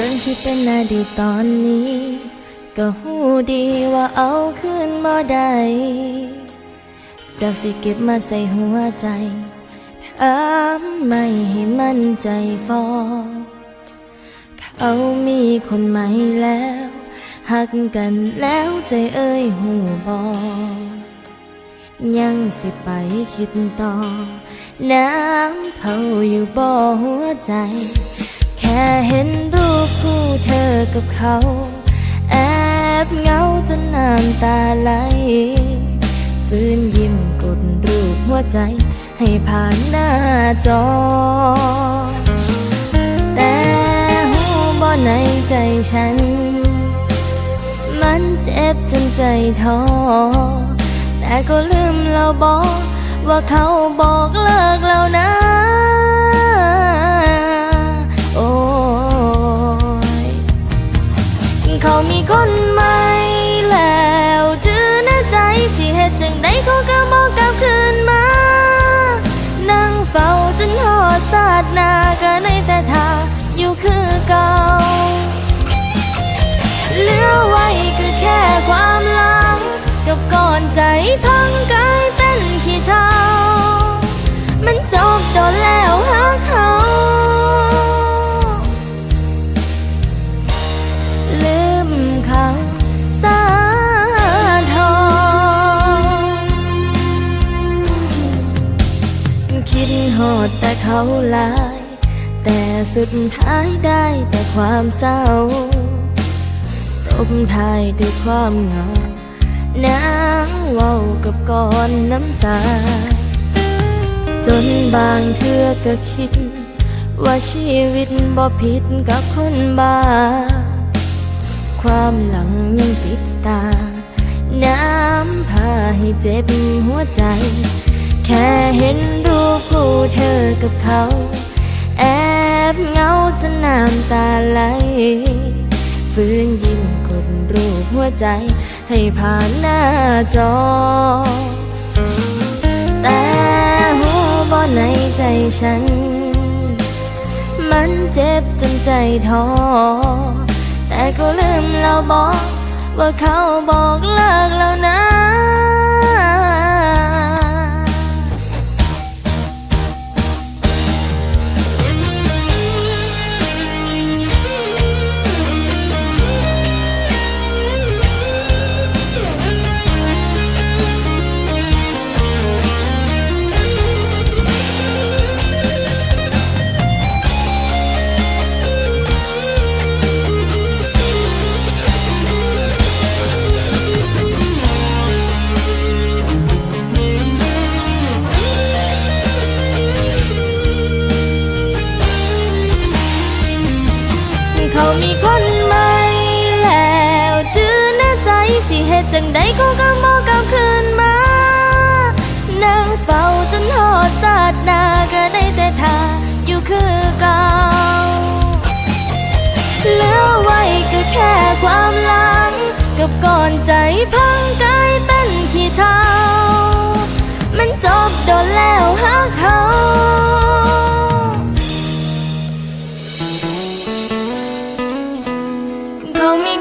รื่องที่เป็นอดีตตอนนี้ ก็หูดีว่าเอาคืนบ่ได้เจ้าสิเก็บมาใส่หัวใจถามไม่ให้มั่นใจฟอเขามีคนใหม่แล้ว หักกันแล้วใจเอ้ยหูบอยังสิไปคิดต่อ น้ำเผาอยู่บ่หัวใจ แค่เห็นรู กับเขา แอบเหงาจนน้ำตาไหลฟื้นยิ้มกดรูปหัวใจ ให้ผ่านหน้าจอ แต่หูบ่ในใจฉัน มันเจ็บจนใจท้อ แต่ก็ลืมเราบอกว่าเขาบอกเลิกแล้วนะ ใจพังกลายเป็นขี้เถ้ามันจบโดนแล้วหาเขาลืมเขาสาทองคิดหอดแต่เขาลาย แต่สุดท้ายได้แต่ความเศร้าตบท้ายด้วยความเหงา น้ำเว้ากับก้อนน้ำตา จนบางเทื่อก็คิด ว่าชีวิตบ่ผิดกับคนบ้า ความหลังยังติดตา น้ำพาให้เจ็บหัวใจ แค่เห็นรูปคู่เธอกับเขา แอบเงาจนน้ำตาไหล ฟื้นยิ้มกดรูปหัวใจ ให้ผ่านหน้าจอ แต่หัวบ่ในใจฉัน มันเจ็บจนใจท้อ แต่ก็ลืมเราบอกว่าเขาบอกเลิกแล้วนะ จังใดเขาก็บอกกลับคืนมา นั่งเฝ้าจนหอดสาดนาก็ได้แต่ทาอยู่คือเก่าเหลือไว้ก็แค่ความหลัง กับก่อนใจพังกายเป็นขี้เถ้ามันจบโดนแล้วหาเขาเขามี